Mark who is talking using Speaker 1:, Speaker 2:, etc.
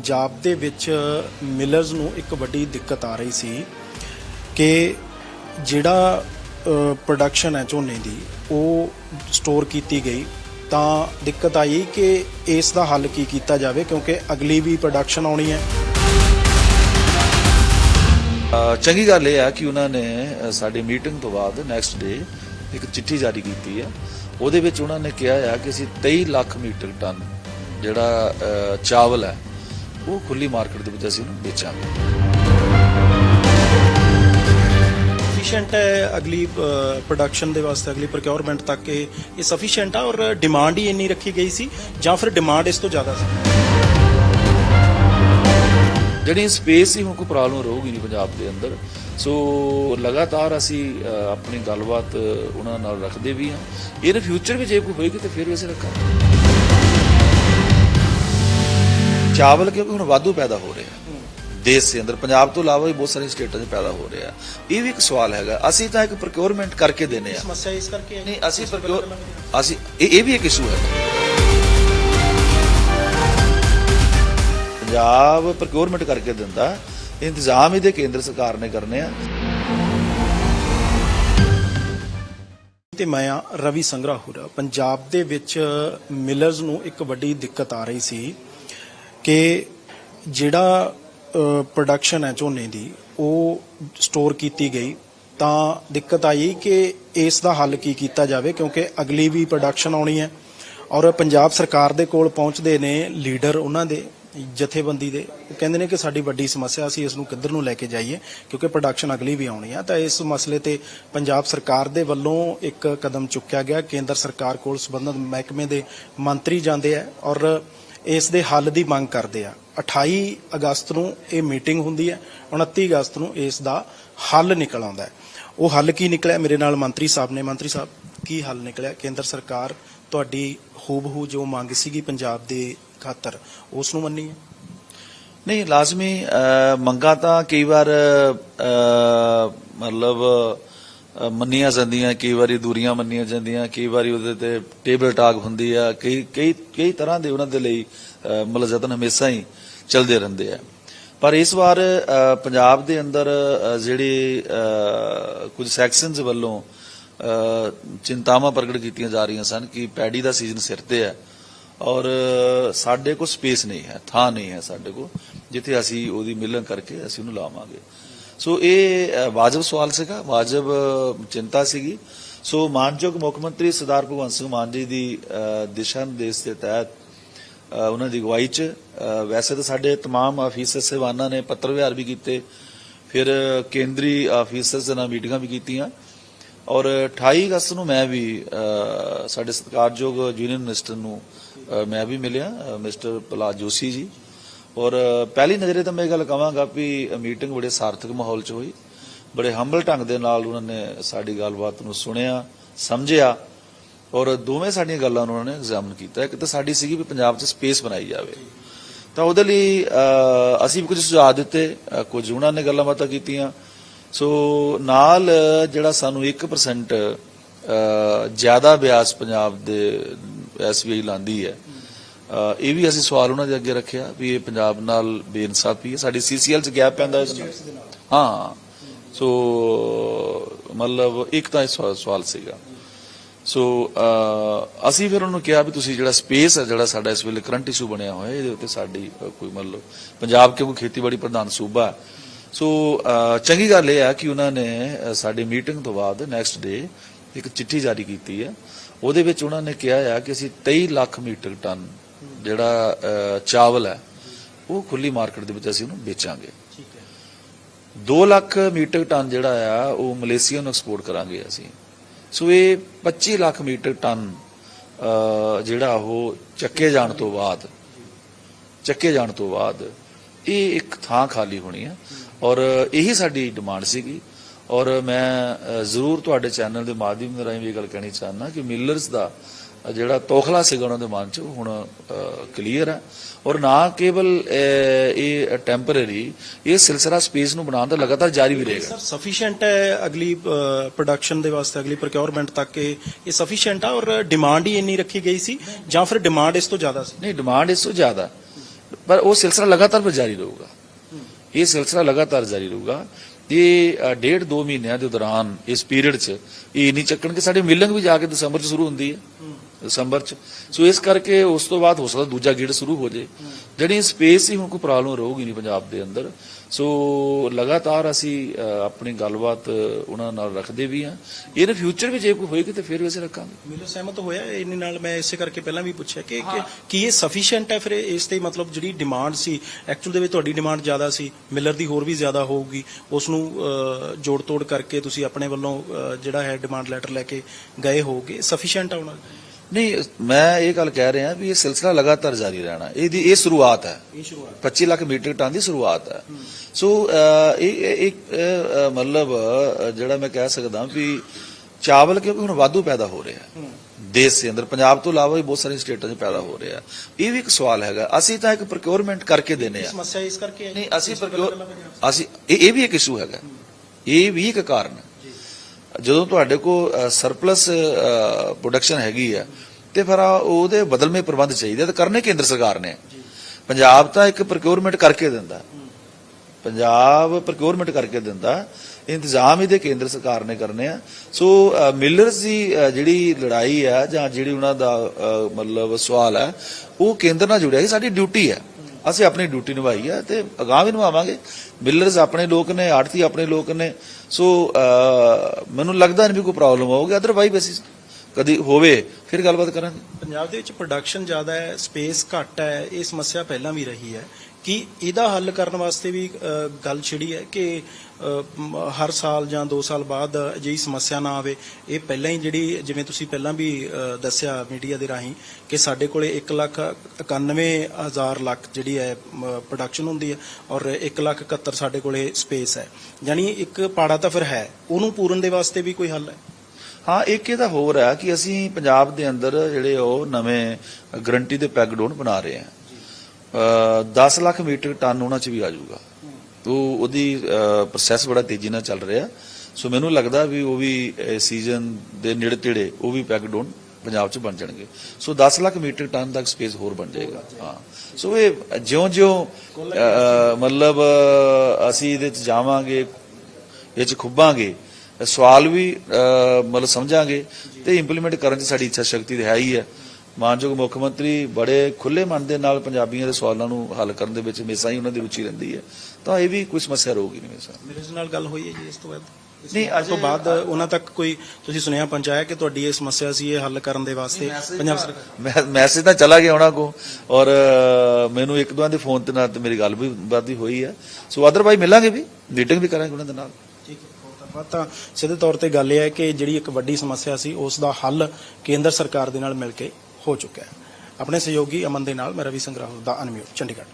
Speaker 1: ਪੰਜਾਬ ਦੇ ਵਿੱਚ ਮਿਲਰਸ ਨੂੰ ਇੱਕ ਵੱਡੀ ਦਿੱਕਤ ਆ ਰਹੀ ਸੀ ਕਿ ਜਿਹੜਾ ਪ੍ਰੋਡਕਸ਼ਨ ਹੈ ਝੋਨੇ ਦੀ ਉਹ ਸਟੋਰ ਕੀਤੀ ਗਈ। ਤਾਂ ਦਿੱਕਤ ਆਈ ਕਿ ਇਸ ਦਾ ਹੱਲ ਕੀ ਕੀਤਾ ਜਾਵੇ ਕਿਉਂਕਿ ਅਗਲੀ ਵੀ ਪ੍ਰੋਡਕਸ਼ਨ ਆਉਣੀ ਹੈ।
Speaker 2: ਚੰਗੀ ਗੱਲ ਇਹ ਆ ਕਿ ਉਹਨਾਂ ਨੇ ਅ, ਸਾਡੀ ਮੀਟਿੰਗ ਤੋਂ ਬਾਅਦ ਨੈਕਸਟ ਡੇ ਇੱਕ ਚਿੱਠੀ ਜਾਰੀ ਕੀਤੀ ਹੈ। ਉਹਦੇ ਵਿੱਚ ਉਹਨਾਂ ਨੇ ਕਿਹਾ ਆ ਕਿ ਅਸੀਂ 23 ਲੱਖ ਮੀਟਰ ਟਨ ਜਿਹੜਾ ਚਾਵਲ ਹੈ ਉਹ ਖੁੱਲੀ ਮਾਰਕੀਟ ਦੇ ਵਿੱਚ ਅਸੀਂ ਉਹਨੂੰ ਵੇਚਾਂਗੇ।
Speaker 1: ਸਫੀਸ਼ੀਐਂਟ ਹੈ ਅਗਲੀ ਪ੍ਰੋਡਕਸ਼ਨ ਦੇ ਵਾਸਤੇ ਅਗਲੀ ਪ੍ਰੋਕਿਉਰਮੈਂਟ ਤੱਕ ਇਹ ਇਹ ਸਫੀਸ਼ੀਐਂਟ ਆ ਔਰ ਡਿਮਾਂਡ ਹੀ ਇੰਨੀ ਰੱਖੀ ਗਈ ਸੀ ਜਾਂ ਫਿਰ ਡਿਮਾਂਡ ਇਸ ਤੋਂ ਜ਼ਿਆਦਾ ਸੀ?
Speaker 2: ਜਿਹੜੀ ਸਪੇਸ ਹੀ ਹੁਣ ਕੋਈ ਪ੍ਰੋਬਲਮ ਰਹੂਗੀ ਨਹੀਂ ਪੰਜਾਬ ਦੇ ਅੰਦਰ। ਸੋ ਲਗਾਤਾਰ ਅਸੀਂ ਆਪਣੀ ਗੱਲਬਾਤ ਉਹਨਾਂ ਨਾਲ ਰੱਖਦੇ ਵੀ ਹਾਂ। ਇਹਨ ਫਿਊਚਰ ਵਿੱਚ ਜੇ ਕੋਈ ਹੋਏਗੀ ਤਾਂ ਫਿਰ ਵੀ ਅਸੀਂ ਰੱਖਾਂਗੇ। ਚਾਵਲ ਕਿਉਂਕਿ ਹੁਣ ਵਾਧੂ ਪੈਦਾ ਹੋ ਰਿਹਾ ਦੇਸ਼ ਦੇ ਅੰਦਰ ਪੰਜਾਬ ਤੋਂ ਇਲਾਵਾ ਵੀ ਬਹੁਤ ਸਾਰੇ ਸਟੇਟਾਂ 'ਚ ਪੈਦਾ ਹੋ ਰਿਹਾ। ਇਹ ਵੀ ਇੱਕ ਸਵਾਲ ਹੈਗਾ। ਅਸੀਂ ਤਾਂ ਇੱਕ ਪ੍ਰੋਕਿਉਰਮੈਂਟ ਕਰਕੇ ਦੇਨੇ ਆ
Speaker 1: ਸਮੱਸਿਆ ਇਸ ਕਰਕੇ ਹੈ
Speaker 2: ਨਹੀਂ ਅਸੀਂ ਅਸੀਂ ਇਹ ਇਹ ਵੀ ਇੱਕ ਇਸ਼ੂ ਹੈ ਪੰਜਾਬ ਪ੍ਰੋਕਿਉਰਮੈਂਟ ਕਰਕੇ ਦਿੰਦਾ। ਇੰਤਜ਼ਾਮ ਇਹਦੇ ਕੇਂਦਰ ਸਰਕਾਰ ਨੇ ਕਰਨੇ ਆ।
Speaker 1: ਤੇ ਮੈਂ ਆ ਰਵੀ ਸੰਗਰਾਹੁਰਾ। ਪੰਜਾਬ ਦੇ ਵਿੱਚ ਮਿਲਰਸ ਨੂੰ ਇੱਕ ਵੱਡੀ ਦਿੱਕਤ ਆ ਰਹੀ ਸੀ। ਕਿ ਜਿਹੜਾ ਪ੍ਰੋਡਕਸ਼ਨ ਹੈ ਝੋਨੇ ਦੀ, ਉਹ ਸਟੋਰ ਕੀਤੀ ਗਈ, ਤਾਂ ਦਿੱਕਤ ਆਈ ਕਿ ਇਸ ਦਾ ਹੱਲ ਕੀ ਕੀਤਾ ਜਾਵੇ, ਕਿਉਂਕਿ ਅਗਲੀ ਵੀ ਪ੍ਰੋਡਕਸ਼ਨ ਆਉਣੀ ਹੈ ਔਰ ਪੰਜਾਬ ਸਰਕਾਰ ਦੇ ਕੋਲ ਪਹੁੰਚਦੇ ਨੇ ਲੀਡਰ ਉਹਨਾਂ ਦੇ, ਜਥੇਬੰਦੀ ਦੇ। ਉਹ ਕਹਿੰਦੇ ਨੇ ਕਿ ਸਾਡੀ ਵੱਡੀ ਸਮੱਸਿਆ ਅਸੀਂ ਇਸ ਨੂੰ ਕਿੱਧਰ ਨੂੰ ਲੈ ਕੇ ਜਾਈਏ, ਕਿਉਂਕਿ ਪ੍ਰੋਡਕਸ਼ਨ ਅਗਲੀ ਵੀ ਆਉਣੀ ਆ ਤਾਂ ਇਸ ਮਸਲੇ ਤੇ ਪੰਜਾਬ ਸਰਕਾਰ ਦੇ ਵੱਲੋਂ ਇੱਕ ਕਦਮ ਚੁੱਕਿਆ ਗਿਆ। ਕੇਂਦਰ ਸਰਕਾਰ ਕੋਲ ਸੰਬੰਧਿਤ ਮਹਿਕਮੇ ਦੇ ਮੰਤਰੀ ਜਾਂਦੇ ਆ ਔਰ ਇਸ ਦੇ ਹੱਲ ਦੀ ਮੰਗ ਕਰਦੇ ਆ। 28 ਅਗਸਤ ਨੂੰ ਇਹ ਮੀਟਿੰਗ ਹੁੰਦੀ ਹੈ 29 ਅਗਸਤ ਨੂੰ ਇਸ ਦਾ ਹੱਲ ਨਿਕਲ ਆਉਂਦਾ ਹੈ। ਉਹ ਹੱਲ ਕੀ ਨਿਕਲਿਆ? ਮੇਰੇ ਨਾਲ ਮੰਤਰੀ ਸਾਹਿਬ ਨੇ। ਮੰਤਰੀ ਸਾਹਿਬ ਕੀ ਹੱਲ ਨਿਕਲਿਆ? ਕੇਂਦਰ ਸਰਕਾਰ ਤੁਹਾਡੀ ਹੂਬਹੂ ਜੋ ਮੰਗ ਸੀਗੀ ਪੰਜਾਬ ਦੇ ਖਾਤਰ ਉਸ ਨੂੰ ਮੰਨੀ ਹੈ?
Speaker 2: ਨਹੀਂ ਲਾਜ਼ਮੀ ਅਹ, ਮੰਗਾਂ ਤਾਂ ਕਈ ਵਾਰ ਮਤਲਬ ਮੰਨੀਆਂ ਜਾਂਦੀਆਂ ਕਈ ਵਾਰੀ ਦੂਰੀਆਂ ਮੰਨੀਆਂ ਜਾਂਦੀਆਂ ਕਈ ਵਾਰੀ ਉਹਦੇ ਤੇ ਟੇਬਲ ਟਾਕ ਹੁੰਦੀ ਆ ਕਈ ਕਈ ਕਈ ਤਰ੍ਹਾਂ ਦੇ ਉਹਨਾਂ ਦੇ ਲਈ ਅਹ, ਮਤਲਬ ਯਤਨ ਹਮੇਸ਼ਾ ਹੀ ਚੱਲਦੇ ਰਹਿੰਦੇ ਆ। ਪਰ ਇਸ ਵਾਰ ਪੰਜਾਬ ਦੇ ਅੰਦਰ ਜਿਹੜੇ ਕੁਝ ਸੈਕਸ਼ਨਸ ਵੱਲੋਂ ਚਿੰਤਾਵਾਂ ਪ੍ਰਗਟ ਕੀਤੀਆਂ ਜਾ ਰਹੀਆਂ ਸਨ ਕਿ ਪੈਡੀ ਦਾ ਸੀਜ਼ਨ ਸਿਰ ਤੇ ਹੈ ਔਰ ਸਾਡੇ ਕੋਲ ਸਪੇਸ ਨਹੀਂ ਹੈ ਥਾਂ ਨਹੀਂ ਹੈ ਸਾਡੇ ਕੋਲ ਜਿੱਥੇ ਅਸੀਂ ਉਹਦੀ ਮਿਲਣ ਕਰਕੇ ਅਸੀਂ ਉਹਨੂੰ ਲਾਵਾਂਗੇ। ਸੋ ਇਹ ਅ, ਵਾਜਬ ਸਵਾਲ ਸੀਗਾ ਵਾਜਬ ਅ, ਚਿੰਤਾ ਸੀਗੀ ਸੋ ਮਾਨਯੋਗ ਮੁੱਖ ਮੰਤਰੀ ਸਰਦਾਰ ਭਗਵੰਤ ਸਿੰਘ ਮਾਨ ਜੀ ਦੀ ਅ, ਦਿਸ਼ਾ ਨਿਰਦੇਸ਼ ਦੇ ਤਹਿਤ ਅ, ਉਹਨਾਂ ਦੀ ਅਗਵਾਈ 'ਚ ਅ, ਵੈਸੇ ਤਾਂ ਸਾਡੇ तमाम ਅਫੀਸਰ ਸਹਿਬਾਨਾਂ ਨੇ ਪੱਤਰ ਵਿਹਾਰ ਵੀ ਕੀਤੇ ਫਿਰ ਕੇਂਦਰੀ ਅਫੀਸਰਸ ਦੇ ਨਾਲ ਮੀਟਿੰਗਾਂ ਵੀ ਕੀਤੀਆਂ ਔਰ 28 ਅਗਸਤ ਨੂੰ ਮੈਂ ਵੀ ਅ, ਸਾਡੇ ਸਤਿਕਾਰਯੋਗ ਯੂਨੀਅਨ ਮਿਨਿਸਟਰ ਨੂੰ ਅ, ਮੈਂ ਵੀ ਮਿਲਿਆ ਅ, ਮਿਸਟਰ ਪ੍ਰਹਲਾਦ ਜੋਸ਼ੀ ਜੀ ਔਰ ਪਹਿਲੀ ਨਜ਼ਰੇ ਤਾਂ ਮੈਂ ਇਹ ਗੱਲ ਕਹਾਂਗਾ ਵੀ ਮੀਟਿੰਗ ਬੜੇ ਸਾਰਥਕ ਮਾਹੌਲ 'ਚ ਹੋਈ। ਬੜੇ ਹੰਬਲ ਢੰਗ ਦੇ ਨਾਲ ਉਹਨਾਂ ਨੇ ਸਾਡੀ ਗੱਲਬਾਤ ਨੂੰ ਸੁਣਿਆ, ਸਮਝਿਆ ਔਰ ਦੋਵੇਂ ਸਾਡੀਆਂ ਗੱਲਾਂ ਨੂੰ ਉਹਨਾਂ ਨੇ ਐਗਜ਼ਾਮਨ ਕੀਤਾ। ਇੱਕ ਤਾਂ ਸਾਡੀ ਸੀਗੀ ਵੀ ਪੰਜਾਬ 'ਚ ਸਪੇਸ ਬਣਾਈ ਜਾਵੇ। ਤਾਂ ਉਹਦੇ ਲਈ ਅਸੀਂ ਵੀ ਕੁਝ ਸੁਝਾਅ ਦਿੱਤੇ ਕੁਝ ਉਹਨਾਂ ਨੇ ਗੱਲਾਂ ਬਾਤਾਂ ਕੀਤੀਆਂ। ਸੋ ਨਾਲ ਜਿਹੜਾ ਸਾਨੂੰ 1% ਜ਼ਿਆਦਾ ਵਿਆਜ ਪੰਜਾਬ ਦੇ ਐਸਬੀਆਈ ਲਾਂਦੀ ਹੈ ਇਹ ਵੀ ਅਸੀਂ ਸਵਾਲ ਉਹਨਾਂ ਦੇ ਅੱਗੇ ਰੱਖਿਆ ਵੀ ਇਹ ਪੰਜਾਬ ਨਾਲ ਬੇਇਨਸਾਫੀ ਹੈ। ਸਾਡੀ ਸੀਸੀਐਲ 'ਚ ਗੈਪ ਪੈਂਦਾ ਇਸ ਨਾਲ। ਹਾਂ। ਸੋ ਮਤਲਬ ਇੱਕ ਤਾਂ ਇਹ ਸਵਾਲ ਸੀਗਾ। ਸੋ ਅਸੀਂ ਫਿਰ ਉਹਨੂੰ ਕਿਹਾ ਵੀ ਤੁਸੀਂ ਜਿਹੜਾ ਸਪੇਸ ਹੈ ਜਿਹੜਾ ਸਾਡਾ ਇਸ ਵੇਲੇ ਕਰੰਟ ਇਸ਼ੂ ਬਣਿਆ ਹੋਇਆ ਇਹਦੇ ਉੱਤੇ ਸਾਡੀ ਕੋਈ ਮਤਲਬ ਪੰਜਾਬ ਕਿਉਂਕਿ ਖੇਤੀਬਾੜੀ ਪ੍ਰਧਾਨ ਸੂਬਾ ਹੈ। ਸੋ ਚੰਗੀ ਗੱਲ ਇਹ ਆ ਕਿ ਉਹਨਾਂ ਨੇ ਅ, ਸਾਡੀ ਮੀਟਿੰਗ ਤੋਂ ਬਾਅਦ ਨੈਕਸਟ ਡੇ ਇੱਕ ਚਿੱਠੀ ਜਾਰੀ ਕੀਤੀ ਹੈ। ਉਹਦੇ ਵਿੱਚ ਉਹਨਾਂ ਨੇ ਕਿਹਾ ਹੈ ਕਿ ਅਸੀਂ 23 ਲੱਖ ਮੀਟਰ ਟਨ ਜਿਹੜਾ ਚਾਵਲ ਹੈ ਉਹ ਖੁੱਲੀ ਮਾਰਕੀਟ ਦੇ ਵਿੱਚ ਅਸੀਂ ਉਹਨੂੰ ਵੇਚਾਂਗੇ।
Speaker 1: ਠੀਕ ਹੈ।
Speaker 2: 2 ਲੱਖ ਮੀਟਰ ਟਨ ਜਿਹੜਾ ਆ ਉਹ ਮਲੇਸ਼ੀਆ ਨੂੰ ਐਕਸਪੋਰਟ ਕਰਾਂਗੇ ਅਸੀਂ। ਸੋ ਇਹ 25 ਲੱਖ ਮੀਟਰ ਟਨ ਜਿਹੜਾ ਉਹ ਚੱਕੇ ਜਾਣ ਤੋਂ ਬਾਅਦ ਚੱਕੇ ਜਾਣ ਤੋਂ ਬਾਅਦ ਇਹ ਇੱਕ ਥਾਂ ਖਾਲੀ ਹੋਣੀ ਹੈ ਔਰ ਇਹੀ ਸਾਡੀ ਡਿਮਾਂਡ ਸੀਗੀ। ਔਰ ਮੈਂ ਜ਼ਰੂਰ ਤੁਹਾਡੇ ਚੈਨਲ ਦੇ ਮਾਧਿਅਮ ਦੇ ਰਾਹੀਂ ਵੀ ਇਹ ਗੱਲ ਕਹਿਣੀ ਚਾਹੁੰਦਾ ਕਿ ਮਿਲਰਸ ਦਾ ਜਿਹੜਾ ਤੋਖਲਾ ਸੀਗਾ ਉਹਨਾਂ ਦੇ ਮਨ 'ਚ ਹੁਣ ਕਲੀਅਰ ਹੈ। ਔਰ ਨਾ ਕੇਵਲ ਇਹ ਟੈਂਪਰੇਰੀ ਇਹ ਸਿਲਸਿਲਾ ਸਪੇਸ ਨੂੰ ਬਣਾਉਣ ਦਾ ਲਗਾਤਾਰ ਜਾਰੀ ਵੀ ਰਹੇਗਾ।
Speaker 1: ਸਰ ਸਫੀਸ਼ੀਐਂਟ ਹੈ ਅਗਲੀ ਪ੍ਰੋਡਕਸ਼ਨ ਦੇ ਵਾਸਤੇ ਅਗਲੀ ਪ੍ਰੋਕਿਉਰਮੈਂਟ ਤੱਕ ਇਹ ਇਹ ਸਫੀਸ਼ੀਐਂਟ ਆ ਔਰ ਡਿਮਾਂਡ ਹੀ ਇੰਨੀ ਰੱਖੀ ਗਈ ਸੀ? ਜਾਂ ਫਿਰ ਡਿਮਾਂਡ ਇਸ ਤੋਂ ਜ਼ਿਆਦਾ ਸੀ?
Speaker 2: ਨਹੀਂ ਡਿਮਾਂਡ ਇਸ ਤੋਂ ਜ਼ਿਆਦਾ। ਪਰ ਉਹ ਸਿਲਸਿਲਾ ਲਗਾਤਾਰ ਜਾਰੀ ਰਹੂਗਾ। ਇਹ ਸਿਲਸਿਲਾ ਲਗਾਤਾਰ ਜਾਰੀ ਰਹੂਗਾ। ਅ, ਡੇਢ ਦੋ ਮਹੀਨਿਆਂ ਦੇ ਦੌਰਾਨ ਇਸ ਪੀਰੀਅਡ 'ਚ ਇਹ ਨਹੀਂ ਚੱਕਣ ਕਿ ਸਾਡੀ ਮਿਲਿੰਗ ਵੀ ਜਾ ਕੇ ਦਸੰਬਰ 'ਚ ਸ਼ੁਰੂ ਹੁੰਦੀ ਹੈ। ਦਸੰਬਰ 'ਚ। ਸੋ ਇਸ ਕਰਕੇ ਉਸ ਤੋਂ ਬਾਅਦ ਹੋ ਸਕਦਾ ਦੂਜਾ ਗੇੜ ਸ਼ੁਰੂ ਹੋ ਜੇ ਜਿਹੜੀ ਸਪੇਸ ਹੀ ਹੁਣ ਕੋਈ ਪ੍ਰੋਬਲਮ ਰਹੂਗੀ ਨਹੀਂ ਪੰਜਾਬ ਦੇ ਅੰਦਰ। ਸੋ ਲਗਾਤਾਰ ਅਸੀਂ ਆਪਣੀ ਗੱਲਬਾਤ ਉਹਨਾਂ ਨਾਲ ਰੱਖਦੇ ਵੀ ਹਾਂ। ਇਹਦੇ ਫਿਊਚਰ ਵਿੱਚ ਜੇ ਕੋਈ ਹੋਏਗੀ ਤਾਂ ਫਿਰ ਵੀ ਅਸੀਂ ਰੱਖਾਂਗੇ।
Speaker 1: ਮਿਲਰ ਸਹਿਮਤ ਹੋਇਆ ਇਹਨੇ ਨਾਲ। ਮੈਂ ਇਸੇ ਕਰਕੇ ਪਹਿਲਾਂ ਵੀ ਪੁੱਛਿਆ ਕਿ ਕਿ- ਇਹ ਸਫੀਸ਼ੀਐਂਟ ਹੈ ਫਿਰ ਇਸ ਤੇ ਮਤਲਬ ਜਿਹੜੀ ਡਿਮਾਂਡ ਸੀ ਐਕਚੁਅਲ ਦੇ ਵਿੱਚ ਤੁਹਾਡੀ ਡਿਮਾਂਡ ਜ਼ਿਆਦਾ ਸੀ ਮਿਲਰ ਦੀ ਹੋਰ ਵੀ ਜ਼ਿਆਦਾ ਹੋਊਗੀ ਉਸ ਨੂੰ ਜੋੜ ਤੋੜ ਕਰਕੇ ਤੁਸੀਂ ਆਪਣੇ ਵੱਲੋਂ ਜਿਹੜਾ ਹੈ ਡਿਮਾਂਡ ਲੈਟਰ ਲੈ ਕੇ ਗਏ ਹੋਗੇ ਸਫੀਸ਼ੀਐਂਟ ਆਉਣਾ
Speaker 2: ਨਹੀਂ ਮੈਂ ਇਹ ਗੱਲ ਕਹਿ ਰਿਹਾ ਵੀ ਇਹ ਸਿਲਸਿਲਾ ਲਗਾਤਾਰ ਜਾਰੀ ਰਹਿਣਾ। ਇਹਦੀ ਇਹ ਸ਼ੁਰੂਆਤ ਹੈ।
Speaker 1: ਇਹ ਸ਼ੁਰੂਆਤ।
Speaker 2: 25 ਲੱਖ ਮੀਟ੍ਰਿਕ ਟਨ ਦੀ ਸ਼ੁਰੂਆਤ ਹੈ। ਸੋ ਇਹ ਇੱਕ ਮਤਲਬ ਜਿਹੜਾ ਮੈਂ ਕਹਿ ਸਕਦਾ ਵੀ ਚਾਵਲ ਕਿਉਂਕਿ ਹੁਣ ਵਾਧੂ ਪੈਦਾ ਹੋ ਰਿਹਾ ਦੇਸ਼ ਦੇ ਅੰਦਰ ਪੰਜਾਬ ਤੋਂ ਇਲਾਵਾ ਵੀ ਬਹੁਤ ਸਾਰੀਆਂ ਸਟੇਟਾਂ 'ਚ ਪੈਦਾ ਹੋ ਰਿਹਾ ਇਹ ਵੀ ਇੱਕ ਸਵਾਲ ਹੈਗਾ। ਅਸੀਂ ਤਾਂ ਇੱਕ ਪ੍ਰੋਕਿਉਰਮੈਂਟ ਕਰਕੇ ਦੇਨੇ ਆ
Speaker 1: ਸਮੱਸਿਆ ਇਸ ਕਰਕੇ
Speaker 2: ਨਹੀਂ ਅਸੀਂ procure- ਅਸੀਂ ਇਹ ਵੀ ਇੱਕ ਇਸ਼ੂ ਹੈਗਾ। ਇਹ ਵੀ ਇੱਕ ਕਾਰਨ ਹੈ। ਜਦੋਂ ਤੁਹਾਡੇ ਕੋਲ ਸਰਪਲਸ ਪ੍ਰੋਡਕਸ਼ਨ ਹੈਗੀ ਆ, ਤੇ ਫਿਰ ਉਹਦੇ ਬਦਲਵੇਂ ਪ੍ਰਬੰਧ ਚਾਹੀਦੇ ਆ ਤੇ ਕਰਨੇ ਕੇਂਦਰ ਸਰਕਾਰ ਨੇ। ਪੰਜਾਬ ਤਾਂ ਇੱਕ ਪ੍ਰੋਕਿਉਰਮੈਂਟ ਕਰਕੇ ਦਿੰਦਾ। ਪੰਜਾਬ ਪ੍ਰੋਕਿਉਰਮੈਂਟ ਕਰਕੇ ਦਿੰਦਾ। ਇੰਤਜ਼ਾਮ ਇਹਦੇ ਕੇਂਦਰ ਸਰਕਾਰ ਨੇ ਕਰਨੇ ਆ। ਸੋ ਮਿਲਰਸ ਦੀ ਜਿਹੜੀ ਲੜਾਈ ਆ ਜਾਂ ਜਿਹੜੀ ਉਹਨਾਂ ਦਾ ਮਤਲਬ ਸਵਾਲ ਹੈ ਉਹ ਕੇਂਦਰ ਨਾਲ ਜੁੜਿਆ ਹੈ ਸਾਡੀ ਡਿਊਟੀ ਹੈ ਅਸੀਂ ਆਪਣੀ ਡਿਊਟੀ ਨਿਭਾਈ ਹੈ ਤੇ ਅਗਾਂਹ ਵੀ ਨਿਭਾਵਾਂਗੇ। ਮਿਲਰਸ ਆਪਣੇ ਲੋਕ ਨੇ ਆੜਤੀ ਆਪਣੇ ਲੋਕ ਨੇ। ਸੋ ਮੈਨੂੰ ਲੱਗਦਾ ਨਹੀਂ ਵੀ ਕੋਈ ਪ੍ਰੋਬਲਮ ਆਊਗੀ ਅਦਰਵਾਈਜ਼ ਅਸੀਂ ਕਦੀ ਹੋਵੇ, ਫਿਰ ਗੱਲਬਾਤ ਕਰਾਂਗੇ।
Speaker 1: ਪੰਜਾਬ ਦੇ ਵਿੱਚ ਪ੍ਰੋਡਕਸ਼ਨ ਜ਼ਿਆਦਾ ਹੈ ਸਪੇਸ ਘੱਟ ਹੈ, ਇਹ ਸਮੱਸਿਆ ਪਹਿਲਾਂ ਵੀ ਰਹੀ ਹੈ। ਕਿ ਇਹਦਾ ਹੱਲ ਕਰਨ ਵਾਸਤੇ ਵੀ ਗੱਲ ਛਿੜੀ ਹੈ ਕਿ ਹਰ ਸਾਲ ਜਾਂ 2 ਸਾਲ ਬਾਅਦ ਅਜਿਹੀ ਸਮੱਸਿਆ ਨਾ ਆਵੇ? ਇਹ ਪਹਿਲਾਂ ਹੀ ਜਿਹੜੀ, ਜਿਵੇਂ ਤੁਸੀਂ ਪਹਿਲਾਂ ਵੀ ਦੱਸਿਆ ਮੀਡੀਆ ਦੇ ਰਾਹੀਂ ਕਿ ਸਾਡੇ ਕੋਲੇ 1 ਲੱਖ 91 ਹਜ਼ਾਰ ਲੱਖ ਜਿਹੜੀ ਹੈ ਪ੍ਰੋਡਕਸ਼ਨ ਹੁੰਦੀ ਹੈ ਔਰ 1 ਲੱਖ 71 ਸਾਡੇ ਕੋਲੇ ਸਪੇਸ ਹੈ। ਯਾਨੀ ਇੱਕ ਪਾੜਾ ਤਾਂ ਫਿਰ ਹੈ, ਉਹਨੂੰ ਪੂਰਨ ਦੇ ਵਾਸਤੇ ਵੀ ਕੋਈ ਹੱਲ ਹੈ?
Speaker 2: ਹਾਂ, ਇੱਕ ਇਹਦਾ ਹੋਰ ਹੈ ਕਿ ਅਸੀਂ ਪੰਜਾਬ ਦੇ ਅੰਦਰ ਜਿਹੜੇ ਉਹ ਨਵੇਂ ਗਰੰਟੀ ਦੇ ਪੈਕ ਡੋਨ ਬਣਾ ਰਹੇ ਹਾਂ। 10 ਲੱਖ ਮੀਟਰ ਟਨ ਉਹਨਾਂ ਚ ਵੀ ਆ ਜਾਊਗਾ। ਉਹ ਉਹਦੀ ਪ੍ਰੋਸੈਸ ਬੜਾ ਤੇਜ਼ੀ ਨਾਲ ਚੱਲ ਰਿਹਾ। ਸੋ ਮੈਨੂੰ ਲੱਗਦਾ ਵੀ ਉਹ ਵੀ ਸੀਜ਼ਨ ਦੇ ਨੇੜੇ ਤੇੜੇ ਉਹ ਵੀ ਪੈਕ ਡੋਨ ਪੰਜਾਬ ਚ ਬਣ ਜਾਣਗੇ। ਸੋ 10 ਲੱਖ ਮੀਟਰ ਟਨ ਤੱਕ ਸਪੇਸ ਹੋਰ ਬਣ ਜਾਏਗਾ। ਹਾਂ। ਸੋ ਇਹ ਜਿਉਂ-ਜਿਉਂ ਮਤਲਬ, ਅਸੀਂ ਇਹਦੇ ਚ ਜਾਵਾਂਗੇ, ਇਹ ਚ ਖੁੱਬਾਂਗੇ, ਸਵਾਲ ਵੀ ਮਤਲਬ ਸਮਝਾਂਗੇ ਤੇ ਇੰਪਲੀਮੈਂਟ ਕਰਨ ਚ ਸਾਡੀ ਇੱਛਾ ਸ਼ਕਤੀ ਤਾਂ ਹੈ ਹੀ ਹੈ। ਮਾਨਯੋਗ ਮੁੱਖ ਮੰਤਰੀ ਬੜੇ ਖੁੱਲੇ ਮਨ ਦੇ ਨਾਲ ਪੰਜਾਬੀਆਂ ਦੇ ਸਵਾਲਾਂ ਨੂੰ ਹੱਲ ਕਰਨ ਦੇ ਵਿੱਚ ਹਮੇਸ਼ਾ ਹੀ ਉਹਨਾਂ ਦੀ ਰੁਚੀ ਰਹਿੰਦੀ ਹੈ। ਤਾਂ ਇਹ ਵੀ ਕੋਈ ਸਮੱਸਿਆ ਰਹੂਗੀ ਨਹੀਂ ਹਮੇਸ਼ਾ।
Speaker 1: ਮੇਰੇ ਨਾਲ ਗੱਲ ਹੋਈ ਹੈ ਜੀ ਇਸ ਤੋਂ ਬਾਅਦ?
Speaker 2: ਨਹੀਂ,
Speaker 1: ਇਸ ਤੋਂ
Speaker 2: ਅਜੇ-
Speaker 1: ਬਾਅਦ ਉਹਨਾਂ ਤੱਕ ਕੋਈ ਤੁਸੀਂ ਸੁਨੇਹਾ ਪਹੁੰਚਾਇਆ ਕਿ ਤੁਹਾਡੀ ਇਹ ਸਮੱਸਿਆ ਸੀ ਇਹ ਹੱਲ ਕਰਨ ਦੇ ਵਾਸਤੇ ਪੰਜਾਬ ਸਰਕਾਰ
Speaker 2: ਮੈਸੇਜ ਤਾਂ ਚਲਾ ਗਿਆ ਉਹਨਾਂ ਕੋ ਔਰ ਮੈਨੂੰ ਇੱਕ ਦੋ ਦੇ ਫੋਨ ਤੇ ਨਾਲ ਤੇ ਮੇਰੀ ਗੱਲ ਵੀ ਬਾਤ ਵੀ ਹੋਈ ਹੈ। ਸੋ ਅਦਰਵਾਈਜ਼ ਮਿਲਾਂਗੇ ਵੀ? ਮੀਟਿੰਗ ਵੀ ਕਰਾਂਗੇ ਉਹਨਾਂ ਦੇ ਨਾਲ।
Speaker 1: ਠੀਕ ਹੈ ਤਾਂ ਸਿੱਧੇ ਤੌਰ ਤੇ ਗੱਲ ਇਹ ਹੈ ਕਿ ਜਿਹੜੀ ਇੱਕ ਵੱਡੀ ਸਮੱਸਿਆ ਸੀ ਉਸ ਦਾ ਹੱਲ ਕੇਂਦਰ ਸਰਕਾਰ ਦੇ ਨਾਲ ਮਿਲ ਕੇ ਹੋ ਚੁੱਕਾ ਹੈ। ਆਪਣੇ ਸਹਿਯੋਗੀ ਅਮਨ ਦੇ ਨਾਲ ਮੈਂ ਰਵੀ ਸੰਗਰਾਹ ਦਾ ਅਨਮਿਊਟ ਚੰਡੀਗੜ੍ਹ।